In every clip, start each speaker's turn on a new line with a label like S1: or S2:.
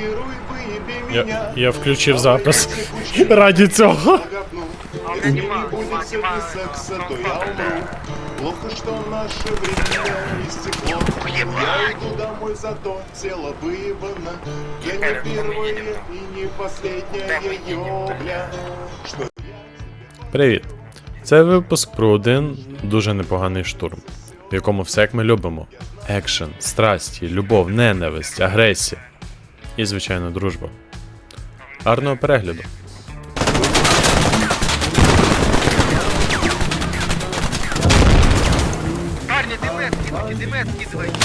S1: Реагируй, выеби
S2: Я,
S1: меня.
S2: я включив
S1: А
S2: запис
S1: в текущем
S2: раді цього.
S1: говну. Если не будет сегодня секса, то я умру. Плохо, что наше время истекло. Я иду домой, зато тело выебано. Я не первая и не последняя ёбля. Что
S2: Привіт! Це випуск про один дуже непоганий штурм, в якому все як ми любимо: екшен, страсті, любов, ненависть, агресія і, звичайно, дружба. Гарного перегляду.
S3: Парни, дымет скидывайте, дымет скидывайте.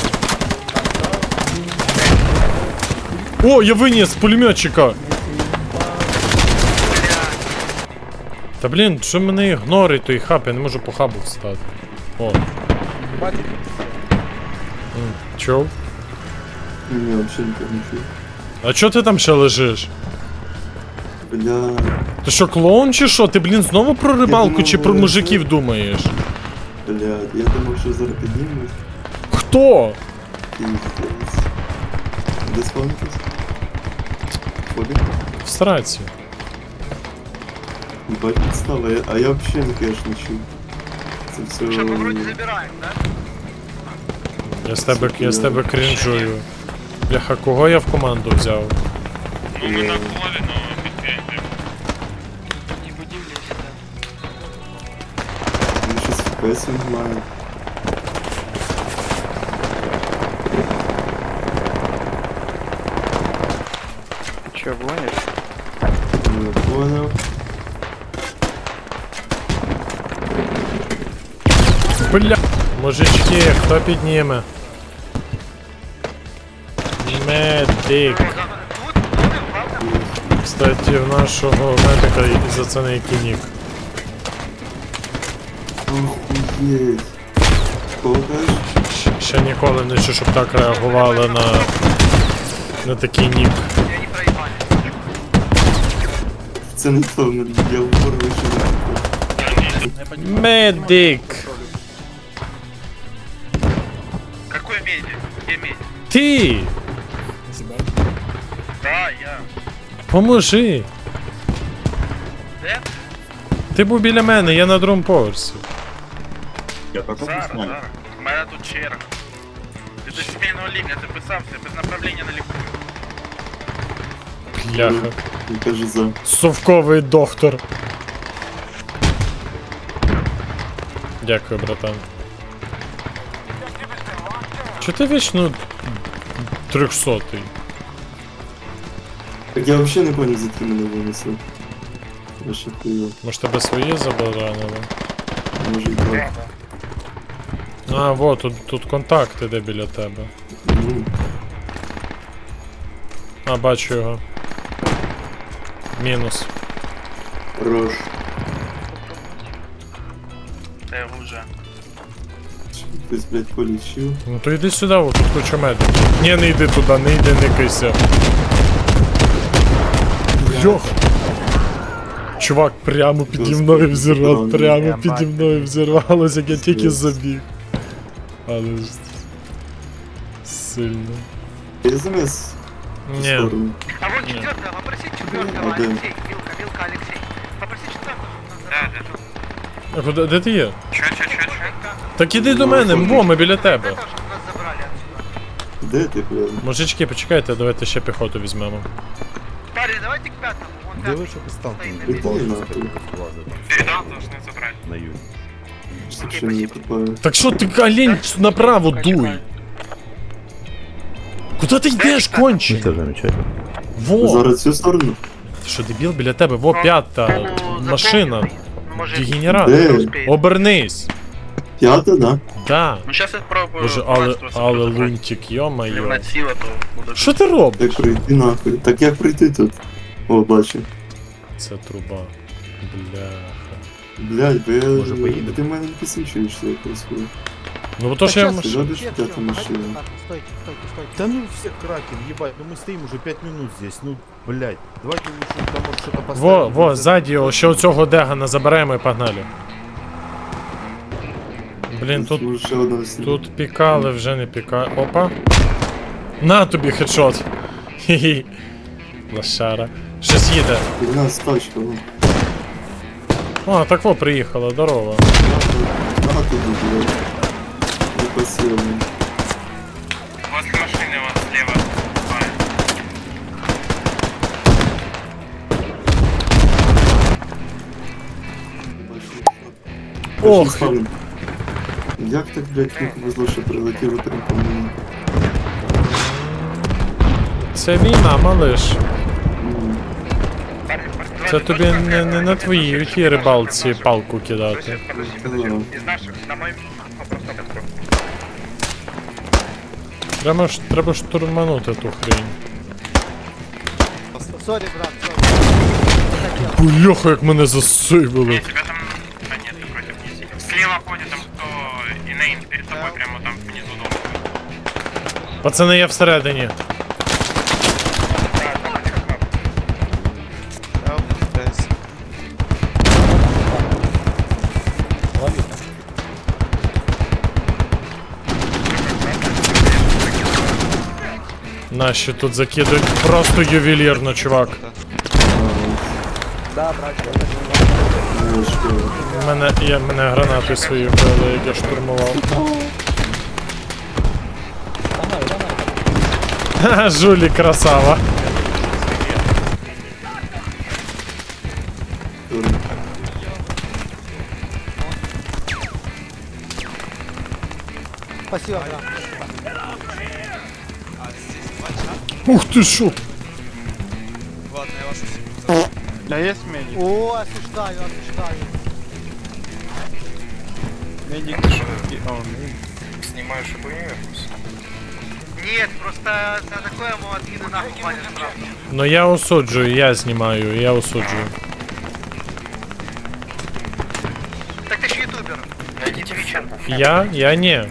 S2: О, я виніс пулеметчика! Та блін, що мене ігнорить той хаб, я не можу по хабу встати. О. М, Чов?
S4: Не, вообще не ничего.
S2: А чо ти там ще лежиш?
S4: Бля,
S2: Ти що, клоун чи що? Ти, блін, знову про рибалку
S4: думав,
S2: чи про
S4: ви-
S2: мужиків думаєш?
S4: блядь, я думав, що зараз піднімеш.
S2: Хто?
S4: Пиздец. Де спавнитесь? Фобі?
S2: В сраці.
S4: Ебать підстава, я- а я вообще не кеш не чув. Це все...
S3: Что, мы вроде забираем, да?
S2: Я з тебе, я з тебе крінжую. Бляха, кого я в команду взяв?
S4: Ну, ми на
S3: Не будивлюсь, да.
S4: Він щось FPS він має.
S3: Че, гонишь?
S4: Не понял.
S2: Бля. Мужички, хто підніме? Медик. Кстати, в нашого медика за це не який нік.
S4: Охуєть.
S2: Ще ніколи не чув, щоб так реагували на, на такий нік.
S4: Це не то, я упор.
S2: Медик!
S3: Какой меди? Где меди?
S2: Ти!
S3: Да, я.
S2: Поможи!
S3: Де?
S2: Ти був біля мене, я на другому поверсі.
S3: Зараз, зараз. У мене тут черга. Ти до сімейного лінія записався без направлення на лікую.
S2: Бляха.
S4: За.
S2: Совковий доктор. Дякую, братан. Чо ти вічно трьохсотий?
S4: Так я вообще не понял, за ким мене винесли. Я ще хуйо.
S2: Може тебе свої забаранили?
S4: Може і так.
S2: А, вот, тут, тут контакт іде біля тебе.
S4: Ну,
S2: А, бачу його. Мінус.
S4: хорош.
S3: Та я вже.
S4: Хтось, блядь, полічив.
S2: Ну то йди сюди, от тут куча медик. Ні, не йди туди, не йди, не кися. Йох. Чувак прямо піді мною взірвав, прямо піді мною взірвалося, як я тільки забіг. Але ж... Сильно.
S4: Я замес
S2: Ні.
S3: А вот четвертого, попроси четвертого, Алексей. Вилка, вилка, Алексей. Попроси четвертого. Да, да.
S2: А куди, де ти є?
S3: Че, че, че, че?
S2: Так іди до мене, во, ми біля тебе.
S3: Это, чтобы нас забрали отсюда.
S4: Де ти, блядь?
S2: Мужички, почекайте, давайте ще піхоту візьмемо.
S3: Парни, давайте к пятому. Вон
S5: Де
S3: пятый.
S5: ви що поставте?
S3: Стоїть
S4: Іди нахуй.
S3: Передал, должны забрать.
S5: На юг.
S4: Щоб ще не купаю.
S2: Так що ти олень направо дуй? Куди ти йдеш, конче?
S5: Це замечательно.
S2: Во!
S4: Зараз цю сторону?
S2: Ти що, дебіл біля тебе? Во п'ята машина.
S3: Может,
S2: Дегенерат.
S4: Де?
S3: успеет.
S2: Обернись.
S4: П'ята, да?
S2: Да.
S3: Ну сейчас я пробую.
S2: Боже, але, але лунтик,
S3: Если
S2: йо-моє.
S3: вона сила, то буду.
S2: Що ти робиш?
S4: Як пройти нахуй? Так як пройти тут? О, бачу.
S2: Це труба. Бляха.
S4: Блядь, бо я...
S5: Може, поїдемо?
S4: Ти в мене не посвідчуєшся якось. хуй.
S2: Ну бо то що я в
S4: Ти
S2: машині.
S4: зробиш п'яту машину.
S5: Стойте, стойте, стойте. Да ну все кракен, ебать, ну мы стоим уже 5 минут здесь, ну, блядь. Давайте лучше там может что-то поставим.
S2: Во, во, ззаді, о, ще оцього дегана заберемо і погнали. Блін, тут,
S4: Тут ще одна сніг.
S2: тут пікали, вже не пікали. Опа. На тобі хедшот. Хі-хі. Лошара. Щось їде.
S4: І нас ну.
S2: О, так во приїхала, здорово.
S4: На туди, блядь. Не посилено.
S3: Возле машины вот слева. Ой,
S2: Ох.
S4: Як так, блядь, не повезло, що прилетіло прям по мені?
S2: Це війна, малиш. Це тобі не, не на твоїй
S3: давайте,
S2: рибалці палку кидати. Треба, ж- треба штурманути ту хрень.
S6: Сорі, брат, сорі.
S2: Бляха, як мене засивили.
S3: Слева ходит там кто... Инейн перед тобой, прямо там внизу дома.
S2: Пацани, я всередині.
S3: Да, там один хаб.
S2: Наші тут закидують просто ювелірно, чувак.
S6: Да, брат,
S4: Ну, що?
S2: Мене, я, мене гранати свої вбили, як я штурмував. Ха, Жулі, красава.
S6: Спасибо, брат.
S2: Ух ти шо.
S6: О, осуждаю, осуждаю.
S3: Снимаешь обои?
S6: Нет, просто за такое молодцы нахуй палят сразу.
S2: Ну я осуджую, я знімаю, я осуджую.
S6: Так ты же ютубер.
S3: Найди Твича.
S2: Я? Я ні.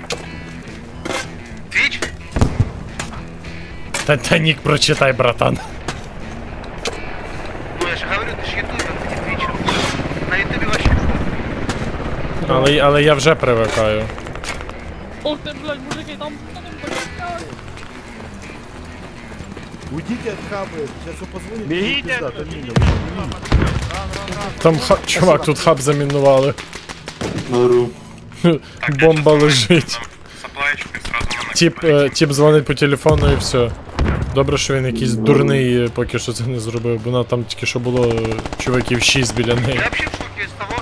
S6: Твич?
S2: Та, та нік прочитай, братан. Але, але я вже привикаю.
S7: Ох ти, блядь, мужики, там.
S5: Уйдите от хабы, сейчас он позвонит. Бегите! Пизда, там мина.
S2: Там ха... чувак, тут хаб замінували.
S4: Ору.
S2: Бомба лежить.
S3: Саплаечкой сразу на
S2: Тіп, е, тіп дзвонить по телефону і все. Добре, що він якийсь дурний е, поки що це не зробив, бо на там тільки що було е, чуваків 6 біля неї.
S6: Я вообще в шоке из того,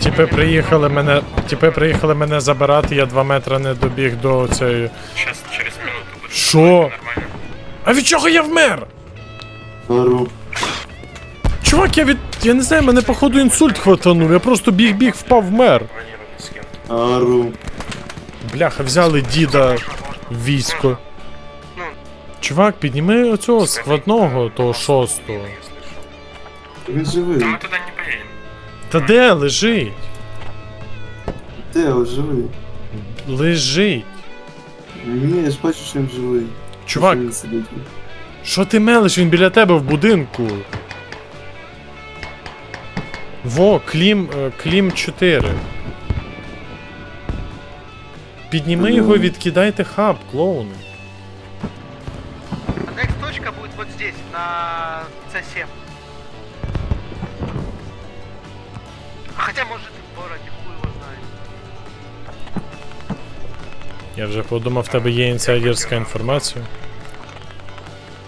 S2: Тіпи приїхали мене. Тіпи приїхали мене забирати, я 2 метри не добіг до цієї.
S3: Сейчас, через минуту будет.
S2: Що? А від чого я вмер?
S4: Ору.
S2: Чувак, я від. Я не знаю, мене походу інсульт хватанув, я просто біг-біг, впав вмер.
S4: Ору.
S2: Бляха, взяли діда в військо. Чувак, підніми оцього складного, того шостого.
S4: Він живий.
S3: Мы туда не поедем.
S2: Та де лежить?
S4: Де, ось живий.
S2: Лежить.
S4: Ні, я ж бачу, що він живий.
S2: Чувак,
S4: Що він сидить.
S2: що ти мелиш? Він біля тебе в будинку. Во, клім, е, клім 4. Підніми його, і відкидайте хаб, клоуни.
S6: Next точка будет вот здесь, на C7. Хотя, может, и в городе, хуй его знает.
S2: Я вже подумав, в тебе є інсайдерська інформація.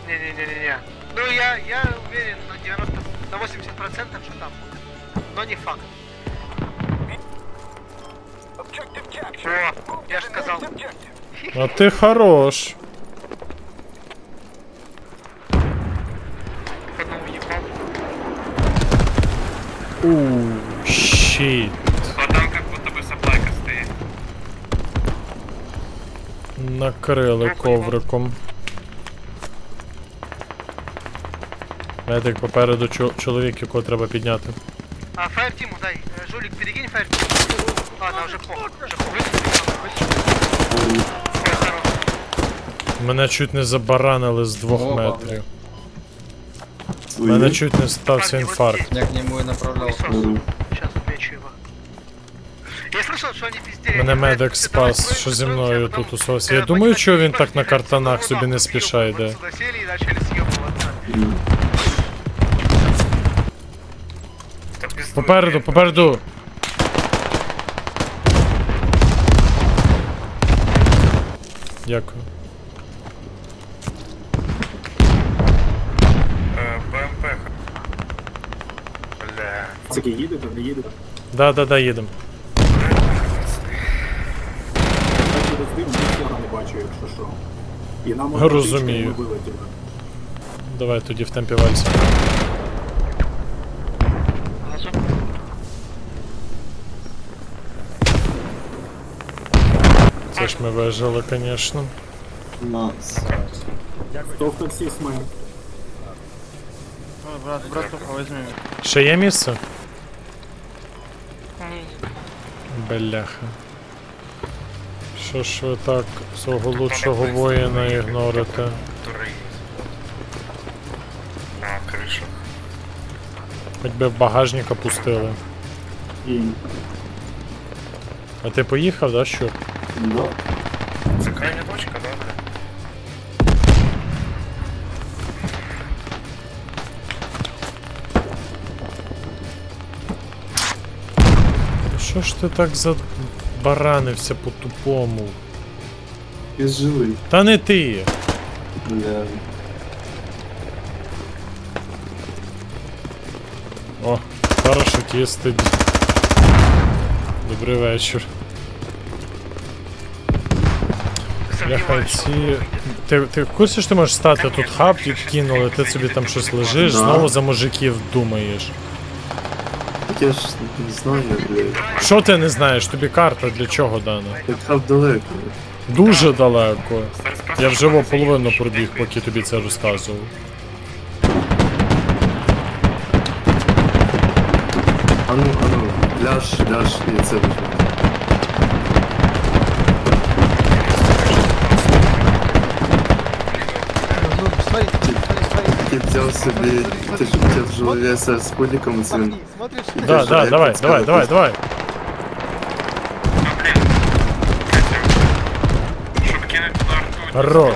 S6: Не-не-не-не-не. Ну, я, я уверен на 90, на 80%, что там будет. Но не факт. О, я же сказал.
S2: А ти хорош.
S3: Одну уебал.
S2: Ууу, Щит.
S3: А там как будто бы саплайка стоит.
S2: Накрили ковриком. Медик попереду чо- чоловік, якого треба підняти.
S6: А, фаер Тиму, дай. Э, Жулик, перекинь фаер Тиму. Ладно, уже похуй. Уже похуй.
S2: Мене чуть не забаранили з двох
S8: Опа,
S2: метрів. Мене чуть не стався інфаркт.
S8: Я к нему и направлялся
S4: Беру.
S6: Сейчас отмечу его. Я слышал, что они пиздели.
S2: Мене
S6: Они
S2: медик
S6: говорят,
S2: спас,
S6: «Давай,
S2: що
S6: давай,
S2: зі
S6: давай,
S2: мною
S6: потом,
S2: тут усос.
S6: э,
S2: Я думаю,
S6: поднять
S2: що він
S6: телефон,
S2: так на
S6: и
S2: картанах
S6: вот
S2: собі не
S6: нахуй
S2: спішає,
S6: съёбываться.
S2: де.
S6: Сюда сели и начали съёбываться.
S4: М.
S2: Попереду, попереду. Дякую.
S9: Таки їдете, не їдете.
S2: Да, да, да, їдемо.
S9: Я через дим ніхера не бачу, якщо що. І нам
S2: Розумію.
S9: автоматично вилетіли.
S2: Давай тоді в темпі вальса. Це ж ми вижили, звісно.
S4: Нас.
S9: Хто в таксі смерть?
S3: Брат, братуха, возьми.
S2: Ще є місце? Бляха. Що ж ви так свого лучшого воїна ігнорите?
S3: Туры. На крышу.
S2: Хоч би в багажник опустили.
S4: І.
S2: А ти поїхав, да, що?
S4: Да.
S3: Это крайняя точка, да,
S2: Що ж ти так забаранився по-тупому?
S4: Я живий.
S2: Та не ти!
S4: Бля.
S2: О, парашутісти. Добрий вечір. Бляха, ці... Ти, ти в курсі, що ти можеш стати тут хаб, відкинули, ти собі там щось лежиш, знову за мужиків думаєш.
S4: Так я ж не знаю, блядь.
S2: Що ти не знаєш? Тобі карта для чого дана?
S4: Так далеко.
S2: Дуже далеко. Я вже во половину пробіг, поки тобі це розказував.
S4: Ану, ану, ляж, ляж, і це вже. Ти взяв собі, ти ж тяжеловеса з пуліком цим.
S2: Да, да, давай, давай, давай, давай.
S3: Чтобы кинуть туда ртуть.
S2: Хорош.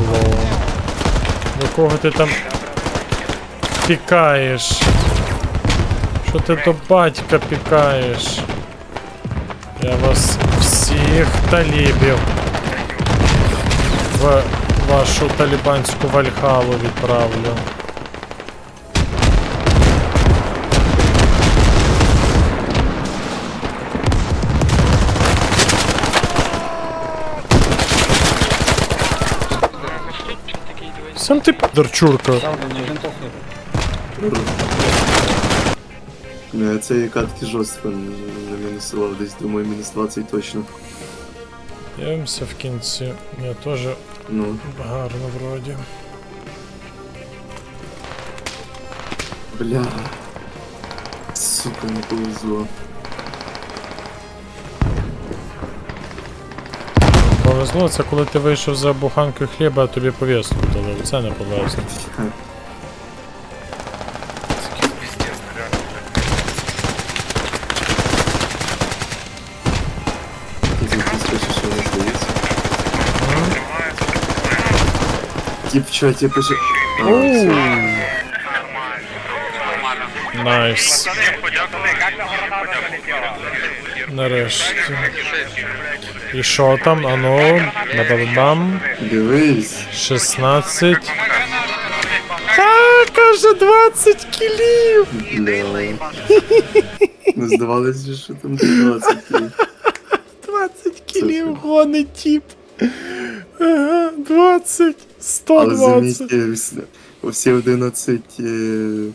S2: Лол. До кого ти там пікаєш? Що ти до батька пікаєш? Я вас всіх талібів в вашу талібанську вальхалу відправлю. Сам ти підарчурка.
S4: Не, Це катки жорстко не мінусував десь, думаю, мінус 20 точно.
S2: Дивимося в кінці. Я теж
S4: Ну,
S2: гарно вроді.
S4: бля. Сука, не повезло.
S2: Повезло, це коли ти вийшов за буханкою хліба, а тобі пов'язку дали. Це не повезло.
S4: Тип. А,
S2: Оу.
S4: все.
S2: Найс. Нарешті. І що там? Ану, бабам.
S4: Дивись.
S2: 16. Та, каже 20 кілів!
S4: Не здавалося, що там 20.
S2: 20 кілів гонить тіп. Ага, 20,
S4: Але
S2: 120.
S4: замітьте, всі- всі 11 е,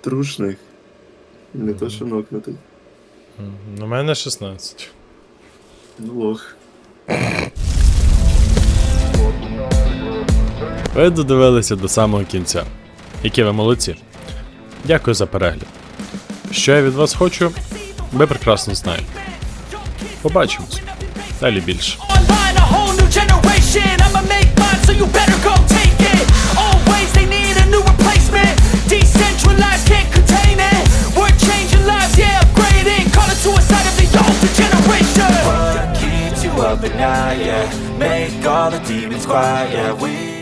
S4: Трушних. Не то, що нокнутий.
S2: У мене 16.
S4: Ну лох.
S2: Ви додивилися до самого кінця. Які ви молодці. Дякую за перегляд. Що я від вас хочу, ви прекрасно знаєте. Побачимось. Далі більше.
S8: You better go take it. Always they need a new replacement. Decentralized, can't contain it. We're changing lives, yeah, upgrading. Call it suicide of the older generation. What keeps you up at night, yeah? Make all the demons quiet, yeah. We